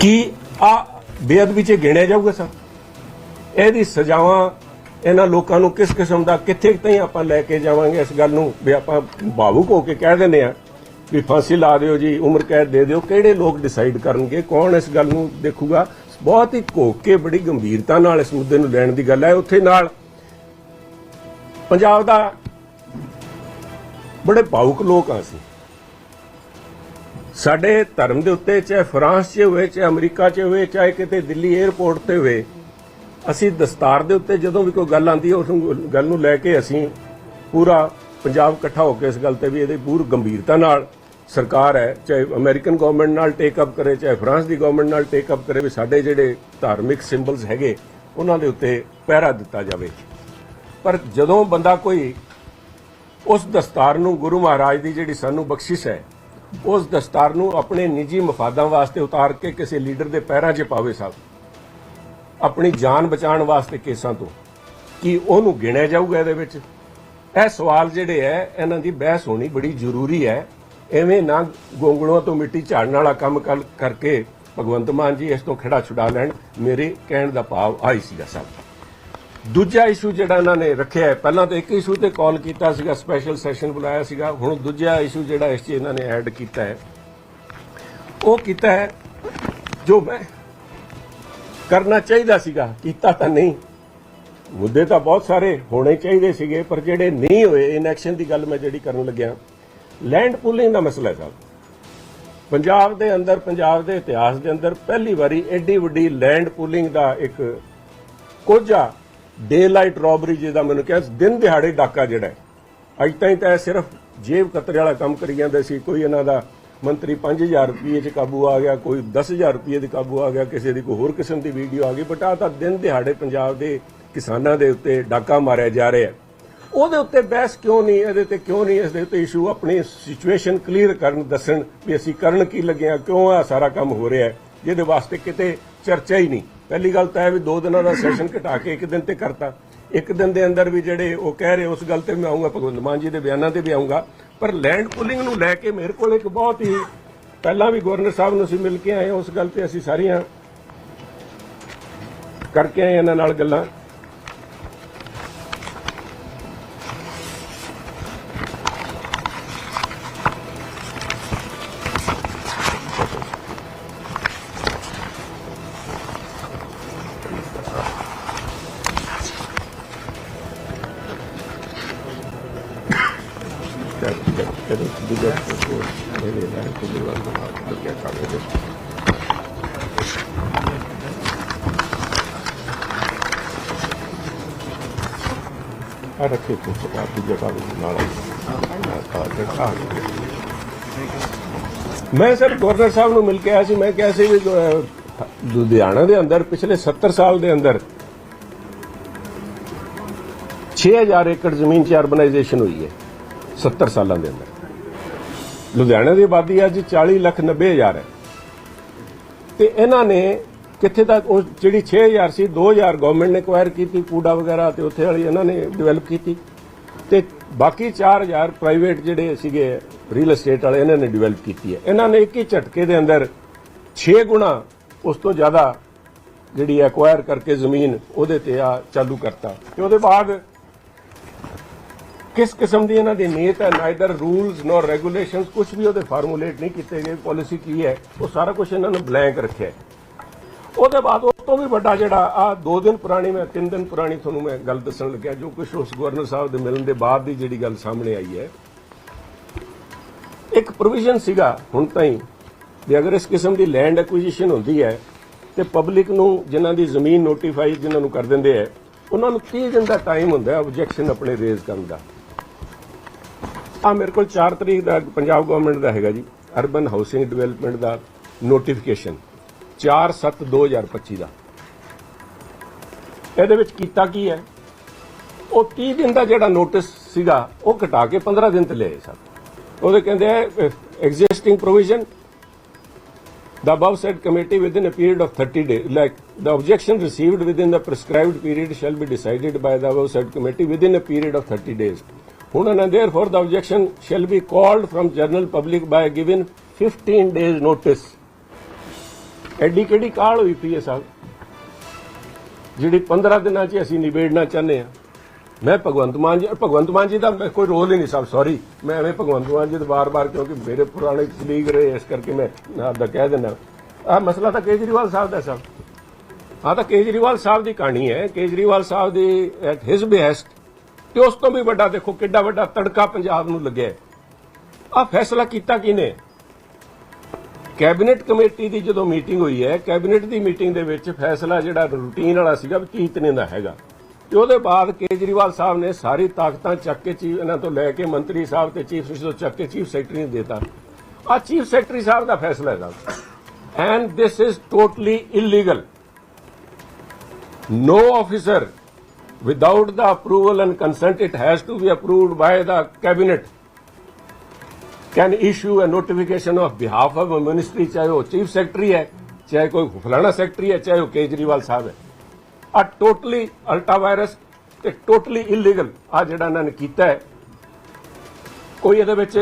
ਕੀ ਆ ਬੇਅਦਬੀ ਚ ਗਿਣਿਆ ਜਾਊਗਾ ਸਰ? ਇਹਦੀ ਸਜ਼ਾਵਾਂ ਇਹਨਾਂ ਲੋਕਾਂ ਨੂੰ ਕਿਸ ਕਿਸਮ ਦਾ, ਕਿੱਥੇ ਤਾਈਂ ਆਪਾਂ ਲੈ ਕੇ ਜਾਵਾਂਗੇ? ਇਸ ਗੱਲ ਨੂੰ ਵੀ ਆਪਾਂ ਭਾਵੁਕ ਹੋ ਕੇ ਕਹਿ ਦਿੰਦੇ ਆ ਵੀ ਫਾਂਸੀ ਲਾ ਦਿਓ ਜੀ, ਉਮਰ ਕੈਦ ਦੇ ਦਿਓ। ਕਿਹੜੇ ਲੋਕ ਡਿਸਾਈਡ ਕਰਨਗੇ? ਕੌਣ ਇਸ ਗੱਲ ਨੂੰ ਦੇਖੂਗਾ? ਬਹੁਤ ਹੀ ਘੋਕ ਕੇ ਬੜੀ ਗੰਭੀਰਤਾ ਨਾਲ ਇਸ ਮੁੱਦੇ ਨੂੰ ਲੈਣ ਦੀ ਗੱਲ ਹੈ। ਉੱਥੇ ਨਾਲ ਪੰਜਾਬ ਦਾ ਬੜੇ ਭਾਵੁਕ ਲੋਕ ਆ ਅਸੀਂ। ਸਾਡੇ ਧਰਮ ਦੇ ਉੱਤੇ, ਚਾਹੇ ਫਰਾਂਸ 'ਚ ਹੋਵੇ, ਚਾਹੇ ਅਮਰੀਕਾ 'ਚ ਹੋਵੇ, ਚਾਹੇ ਕਿਤੇ ਦਿੱਲੀ 에ਅਰਪੋਰਟ ਤੇ ਹੋਵੇ, ਅਸੀਂ ਦਸਤਾਰ ਦੇ ਉੱਤੇ ਜਦੋਂ ਵੀ ਕੋਈ ਗੱਲ ਆਉਂਦੀ ਹੈ, ਉਸ ਨੂੰ ਗੱਲ ਨੂੰ ਲੈ ਕੇ ਅਸੀਂ ਪੂਰਾ ਪੰਜਾਬ ਇਕੱਠਾ ਹੋ ਕੇ ਇਸ ਗੱਲ ਤੇ ਵੀ ਇਹਦੇ ਪੂਰ ਗੰਭੀਰਤਾ ਨਾਲ ਸਰਕਾਰ ਹੈ, ਚਾਹੇ ਅਮਰੀਕਨ ਗਵਰਨਮੈਂਟ ਨਾਲ ਟੇਕ ਅਪ ਕਰੇ, ਚਾਹੇ ਫਰਾਂਸ ਦੀ ਗਵਰਨਮੈਂਟ ਨਾਲ ਟੇਕ ਅਪ ਕਰੇ, ਵੀ ਸਾਡੇ ਜਿਹੜੇ ਧਾਰਮਿਕ ਸਿੰਬਲਸ ਹੈਗੇ, ਉਹਨਾਂ ਦੇ ਉੱਤੇ ਪਹਿਰਾ ਦਿੱਤਾ ਜਾਵੇ। ਪਰ ਜਦੋਂ ਬੰਦਾ ਕੋਈ ਉਸ ਦਸਤਾਰ ਨੂੰ ਗੁਰੂ ਮਹਾਰਾਜ ਦੀ ਜਿਹੜੀ ਸਾਨੂੰ ਬਖਸ਼ਿਸ਼ ਹੈ ਉਸ ਦਸਤਾਰ ਨੂੰ ਆਪਣੇ ਨਿੱਜੀ ਮਫਾਦਾਂ ਵਾਸਤੇ ਉਤਾਰ ਕੇ ਕਿਸੇ ਲੀਡਰ ਦੇ ਪੈਰਾਂ 'ਚ ਪਾਵੇ ਸਾਹਿਬ ਆਪਣੀ ਜਾਨ ਬਚਾਉਣ ਵਾਸਤੇ ਕੇਸਾਂ ਤੋਂ। ਕੀ ਉਹਨੂੰ ਗਿਣਿਆ ਜਾਊਗਾ ਇਹਦੇ ਵਿੱਚ? ਇਹ ਸਵਾਲ ਜਿਹੜੇ ਹੈ ਇਹਨਾਂ ਦੀ ਬਹਿਸ ਹੋਣੀ ਬੜੀ ਜ਼ਰੂਰੀ ਹੈ ਐਵੇਂ ਨਾ ਗੋਂਗਲੋਂ ਤੋਂ ਮਿੱਟੀ ਝਾੜਨ ਵਾਲਾ ਕੰਮ ਕਰ- ਕਰਕੇ ਭਗਵੰਤ ਮਾਨ ਜੀ ਇਸ ਤੋਂ ਖੜਾ ਛੁਡਾ ਲੈਣ। ਮੇਰੇ ਕਹਿਣ ਦਾ ਭਾਵ ਆਈ ਸੀਗਾ ਸਾਹਿਬ ਦੂਜਾ ਇਸ਼ੂ ਜਿਹੜਾ ਇਹਨਾਂ ਨੇ ਰੱਖਿਆ ਹੈ, ਪਹਿਲਾਂ ਤਾਂ ਇੱਕ ਇਸ਼ੂ ਤੇ ਕਾਲ ਕੀਤਾ ਸੀਗਾ ਸਪੈਸ਼ਲ ਸੈਸ਼ਨ ਬੁਲਾਇਆ ਸੀਗਾ, ਹੁਣ ਦੂਜਾ ਇਸ਼ੂ ਜਿਹੜਾ ਇਸ 'ਚ ਇਹਨਾਂ ਨੇ ਐਡ ਕੀਤਾ ਹੈ, ਉਹ ਕੀਤਾ ਹੈ, ਜੋ ਮੈਂ ਕਰਨਾ ਚਾਹੀਦਾ ਸੀਗਾ, ਕੀਤਾ ਤਾਂ ਨਹੀਂ। ਮੁੱਦੇ ਤਾਂ ਬਹੁਤ ਸਾਰੇ ਹੋਣੇ ਚਾਹੀਦੇ ਸੀਗੇ, ਪਰ ਜਿਹੜੇ ਨਹੀਂ ਹੋਏ ਇਨੈਕਸ਼ਨ ਦੀ ਗੱਲ ਮੈਂ ਜਿਹੜੀ ਕਰਨ ਲੱਗਿਆ। ਲੈਂਡ ਪੂਲਿੰਗ ਦਾ ਮਸਲਾ ਹੈ ਸਾਹਿਬ ਪੰਜਾਬ ਦੇ ਅੰਦਰ, ਪੰਜਾਬ ਦੇ ਇਤਿਹਾਸ ਦੇ ਅੰਦਰ ਪਹਿਲੀ ਵਾਰੀ ਐਡੀ ਵੱਡੀ ਲੈਂਡ ਪੂਲਿੰਗ ਦਾ ਇੱਕ ਕੋਝਾ ਡੇ ਲਾਈਟ ਰੋਬਰੀ ਜਿਹਦਾ ਮੈਨੂੰ ਕਿਹਾ, ਦਿਨ ਦਿਹਾੜੇ ਡਾਕਾ ਜਿਹੜਾ ਹੈ। ਅੱਜ ਤਾਈਂ ਤਾਂ ਇਹ ਸਿਰਫ ਜੇਬ ਕਤਰੇ ਵਾਲਾ ਕੰਮ ਕਰੀ ਜਾਂਦੇ ਸੀ, ਕੋਈ ਇਹਨਾਂ ਦਾ ਮੰਤਰੀ 5000 ਰੁਪਏ 'ਚ ਕਾਬੂ ਆ ਗਿਆ, ਕੋਈ 10000 ਰੁਪਏ 'ਚ ਕਾਬੂ ਆ ਗਿਆ, ਕਿਸੇ ਦੀ ਕੋਈ ਹੋਰ ਕਿਸਮ ਦੀ ਵੀਡੀਓ ਆ ਗਈ, ਬਟ ਆਹ ਤਾਂ ਦਿਨ ਦਿਹਾੜੇ ਪੰਜਾਬ ਦੇ ਕਿਸਾਨਾਂ ਦੇ ਉੱਤੇ ਡਾਕਾ ਮਾਰਿਆ ਜਾ ਰਿਹਾ ਉਹਦੇ ਉੱਤੇ ਬਹਿਸ ਕਿਉਂ ਨਹੀਂ, ਇਹਦੇ ਤੇ ਕਿਉਂ ਨਹੀਂ, ਇਸ ਦੇ ਉੱਤੇ ਇਸ਼ੂ ਆਪਣੀ ਸਿਚੁਏਸ਼ਨ ਕਲੀਅਰ ਕਰਨ, ਦੱਸਣ ਵੀ ਅਸੀਂ ਕਰਨ ਕੀ ਲੱਗੇ ਆ ਕਿਉਂ ਆ ਸਾਰਾ ਕੰਮ ਹੋ ਰਿਹਾ ਜਿਹਦੇ ਵਾਸਤੇ ਕਿਤੇ ਚਰਚਾ ਹੀ ਨਹੀਂ। ਪਹਿਲੀ ਗੱਲ ਤਾਂ ਇਹ ਵੀ ਦੋ ਦਿਨਾਂ ਦਾ ਸੈਸ਼ਨ ਘਟਾ ਕੇ ਇੱਕ ਦਿਨ ਤੇ ਕਰਤਾ। ਇੱਕ ਦਿਨ ਦੇ ਅੰਦਰ ਵੀ ਜਿਹੜੇ ਉਹ ਕਹਿ ਰਹੇ ਉਸ ਗੱਲ ਤੇ ਮੈਂ ਆਉਂਗਾ ਭਗਵੰਤ ਮਾਨ ਜੀ ਦੇ ਬਿਆਨਾਂ ਤੇ ਵੀ ਆਉਂਗਾ ਪਰ ਲੈਂਡ ਪੁਲਿੰਗ ਨੂੰ ਲੈ ਕੇ ਮੇਰੇ ਕੋਲ ਇੱਕ ਬਹੁਤ ਹੀ ਪਹਿਲਾਂ ਵੀ ਗਵਰਨਰ ਸਾਹਿਬ ਨੂੰ ਅਸੀਂ ਮਿਲ ਕੇ ਆਏ ਹਾਂ, ਉਸ ਗੱਲ ਤੇ ਅਸੀਂ ਸਾਰੀਆਂ ਕਰਕੇ ਆਏ ਇਹਨਾਂ ਨਾਲ ਗੱਲਾਂ। ਆ ਰੱਖੇ ਕੋ ਸਪਾ ਦੂਜਾ ਕਾਗਜ਼ ਨਾਲ ਆ ਮੈਂ ਸਰ ਗਵਰਨਰ ਸਾਹਿਬ ਨੂੰ ਮਿਲ ਕੇ ਆਇਆ ਸੀ, ਮੈਂ ਕਿਹਾ ਸੀ ਵੀ ਲੁਧਿਆਣਾ ਦੇ ਅੰਦਰ, ਪਿਛਲੇ 70 ਸਾਲ ਦੇ ਅੰਦਰ 6000 ਏਕੜ ਜ਼ਮੀਨ 'ਚ ਅਰਬਨਾਈਜੇਸ਼ਨ ਹੋਈ ਹੈ 70 ਸਾਲਾਂ ਦੇ ਅੰਦਰ। ਲੁਧਿਆਣਾ ਦੀ ਆਬਾਦੀ ਅੱਜ 40 ਲੱਖ 90 ਹਜ਼ਾਰ ਹੈ। ਤੇ ਇਹਨਾਂ ਨੇ ਕਿੱਥੇ ਤੱਕ ਉਹ ਜਿਹੜੀ 6000 ਸੀ 2000 ਗਵਰਨਮੈਂਟ ਨੇ ਐਕਵਾਇਰ ਕੀਤੀ, ਕੂੜਾ ਵਗੈਰਾ ਤੇ ਉੱਥੇ ਵਾਲੀ ਇਹਨਾਂ ਨੇ ਡਿਵੈਲਪ ਕੀਤੀ। ਤੇ ਬਾਕੀ 4000 ਪ੍ਰਾਈਵੇਟ ਜਿਹੜੇ ਸੀਗੇ ਰੀਅਲ ਏਸਟੇਟ ਵਾਲੇ, ਇਹਨਾਂ ਨੇ ਡਿਵੈਲਪ ਕੀਤੀ ਹੈ। ਇਹਨਾਂ ਨੇ ਇੱਕ ਹੀ ਝਟਕੇ ਦੇ ਅੰਦਰ 6 ਗੁਣਾ ਉਸ ਤੋਂ ਜ਼ਿਆਦਾ ਜਿਹੜੀ ਐਕਵਾਇਰ ਕਰਕੇ ਜ਼ਮੀਨ ਉਹਦੇ ਤੇ ਆ ਚਾਲੂ ਕਰਤਾ। ਤੇ ਉਹਦੇ ਬਾਅਦ ਕਿਸ ਕਿਸਮ ਦੀ ਇਹਨਾਂ ਦੀ ਨੀਅਤ ਹੈ? ਨਾਈਦਰ ਰੂਲਸ ਨੋਰ ਰੈਗੂਲੇਸ਼ਨਸ ਕੁਝ ਵੀ ਉਹਦੇ ਫਾਰਮੂਲੇਟ ਨਹੀਂ ਕੀਤੇ ਗਏ ਪਾਲਿਸੀ ਕੀ ਹੈ, ਉਹ ਸਾਰਾ ਕੁਝ ਇਹਨਾਂ ਨੇ ਬਲੈਂਕ ਰੱਖਿਆ ਉਹਦੇ ਬਾਅਦ ਉਸ ਤੋਂ ਵੀ ਵੱਡਾ ਜਿਹੜਾ ਆ 2 ਦਿਨ ਪੁਰਾਣੀ ਮੈਂ 3 ਦਿਨ ਪੁਰਾਣੀ ਤੁਹਾਨੂੰ ਮੈਂ ਗੱਲ ਦੱਸਣ ਲੱਗਿਆ, ਜੋ ਕੁਝ ਉਸ ਗਵਰਨਰ ਸਾਹਿਬ ਦੇ ਮਿਲਣ ਦੇ ਬਾਅਦ ਦੀ ਜਿਹੜੀ ਗੱਲ ਸਾਹਮਣੇ ਆਈ ਹੈ। ਇੱਕ ਪ੍ਰੋਵੀਜ਼ਨ ਸੀਗਾ ਹੁਣ ਤਾਈਂ, ਵੀ ਅਗਰ ਇਸ ਕਿਸਮ ਦੀ ਲੈਂਡ ਐਕੁਜੀਸ਼ਨ ਹੁੰਦੀ ਹੈ, ਤੇ ਪਬਲਿਕ ਨੂੰ ਜਿਨ੍ਹਾਂ ਦੀ ਜ਼ਮੀਨ ਨੋਟੀਫਾਈ ਜਿਨ੍ਹਾਂ ਨੂੰ ਕਰ ਦਿੰਦੇ ਆ ਉਹਨਾਂ ਨੂੰ 30 ਦਿਨ ਦਾ ਟਾਈਮ ਹੁੰਦਾ ਹੈ ਆਬਜੈਕਸ਼ਨ ਆਪਣੇ ਰੇਜ਼ ਕਰਨ ਦਾ। ਆ ਮੇਰੇ ਕੋਲ 4 ਤਰੀਕ ਦਾ ਪੰਜਾਬ ਗਵਰਨਮੈਂਟ ਦਾ ਹੈਗਾ ਜੀ ਅਰਬਨ ਹਾਊਸਿੰਗ ਡਿਵੈਲਪਮੈਂਟ ਦਾ ਨੋਟੀਫਿਕੇਸ਼ਨ 4/7/2025 ਦਾ ਇਹਦੇ ਵਿੱਚ ਕੀਤਾ ਕੀ ਹੈ ਉਹ 30 ਦਿਨ ਦਾ ਜਿਹੜਾ ਨੋਟਿਸ ਸੀਗਾ ਉਹ ਘਟਾ ਕੇ 15 ਦਿਨ ਤੇ ਲਿਆਏ ਸਰ ਉਹਦੇ ਕਹਿੰਦੇ ਆ existing provision The above said committee within a period of 30 days, like the objection received within the prescribed period shall be decided by the above said committee within a period of 30 days. ਹੁਣ and therefore the objection shall be called from general public by given 15 days notice. ਐਡੀ ਕਿਹੜੀ ਕਾਲ ਹੋਈ ਪਈ ਹੈ ਸਾਹਿਬ ਜਿਹੜੀ 15 ਦਿਨਾਂ 'ਚ ਅਸੀਂ ਨਿਬੇੜਨਾ ਚਾਹੁੰਦੇ ਆ ਮੈਂ ਭਗਵੰਤ ਮਾਨ ਜੀ ਭਗਵੰਤ ਮਾਨ ਜੀ ਦਾ ਕੋਈ ਰੋਲ ਹੀ ਨਹੀਂ ਸਾਹਿਬ ਸੌਰੀ ਮੈਂ ਐਵੇਂ ਭਗਵੰਤ ਮਾਨ ਜੀ ਦੇ ਬਾਰ-ਬਾਰ ਕਿਉਂਕਿ ਮੇਰੇ ਪੁਰਾਣੇ ਕਲੀਗ ਰਹੇ ਇਸ ਕਰਕੇ ਮੈਂ ਆਪਦਾ ਕਹਿ ਦਿੰਦਾ ਆਹ ਮਸਲਾ ਤਾਂ ਕੇਜਰੀਵਾਲ ਸਾਹਿਬ ਦਾ ਸਾਹਿਬ ਆਹ ਤਾਂ ਕੇਜਰੀਵਾਲ ਸਾਹਿਬ ਦੀ ਕਹਾਣੀ ਹੈ ਕੇਜਰੀਵਾਲ ਸਾਹਿਬ ਦੀ ਐਟ ਹਿਸ ਬੇਸਟ ਤੇ ਉਸ ਤੋਂ ਵੀ ਵੱਡਾ ਦੇਖੋ ਕਿੱਡਾ ਵੱਡਾ ਤੜਕਾ ਪੰਜਾਬ ਨੂੰ ਲੱਗਿਆ ਆ ਫੈਸਲਾ ਕੀਤਾ ਕਿਨੇ ਕੈਬਨਿਟ ਕਮੇਟੀ ਦੀ ਜਦੋਂ ਮੀਟਿੰਗ ਹੋਈ ਹੈ, ਕੈਬਨਿਟ ਦੀ ਮੀਟਿੰਗ ਦੇ ਵਿੱਚ ਫੈਸਲਾ ਜਿਹੜਾ ਰੂਟੀਨ ਵਾਲਾ ਸੀਗਾ ਵੀ ਕੀ ਇਤਨੇ ਦਾ ਹੈਗਾ। ਤੇ ਉਹਦੇ ਬਾਅਦ ਕੇਜਰੀਵਾਲ ਸਾਹਿਬ ਨੇ ਸਾਰੀ ਤਾਕਤਾਂ ਚੱਕ ਕੇ ਚੀਫ ਇਹਨਾਂ ਤੋਂ ਲੈ ਕੇ ਮੰਤਰੀ ਸਾਹਿਬ ਤੇ ਚੀਫ ਮਿਨਿਸਟਰ ਚੱਕ ਕੇ ਚੀਫ ਸੈਕਟਰੀ ਨੂੰ ਦੇਤਾ। ਆ ਚੀਫ ਸੈਕਟਰੀ ਸਾਹਿਬ ਦਾ ਫੈਸਲਾ ਹੈ ਸਾਹਿਬ and this is totally illegal no officer without the approval and consent, it has to be approved by the cabinet. Can issue a notification of behalf of a ministry ਚਾਹੇ ਉਹ chief secretary ਹੈ ਚਾਹੇ ਕੋਈ ਫਲਾਣਾ secretary ਹੈ ਚਾਹੇ ਉਹ ਕੇਜਰੀਵਾਲ ਸਾਹਿਬ ਹੈ ਆ ਟੋਟਲੀ ਅਲਟਾ ਵਾਇਰਸ ਤੇ ਟੋਟਲੀ ਇਲੀਗਲ ਆ ਜਿਹੜਾ ਇਹਨਾਂ ਨੇ ਕੀਤਾ ਹੈ ਕੋਈ ਇਹਦੇ ਵਿੱਚ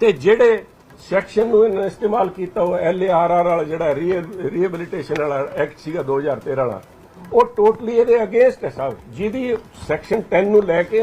ਤੇ ਜਿਹੜੇ ਸੈਕਸ਼ਨ ਨੂੰ ਇਹਨਾਂ ਨੇ ਇਸਤੇਮਾਲ ਕੀਤਾ ਉਹ ਐਲਏਆਰਆਰ ਵਾਲਾ ਜਿਹੜਾ ਰੀਹੈਬਿਲਿਟੇਸ਼ਨ ਵਾਲਾ ਐਕਟ ਸੀਗਾ 2013 ਵਾਲਾ ਉਹ ਟੋਟਲੀ ਇਹਦੇ ਅਗੇਂਸਟ ਹੈ ਸਾਹਿਬ ਜਿਹਦੀ ਸੈਕਸ਼ਨ 10 ਨੂੰ ਲੈ ਕੇ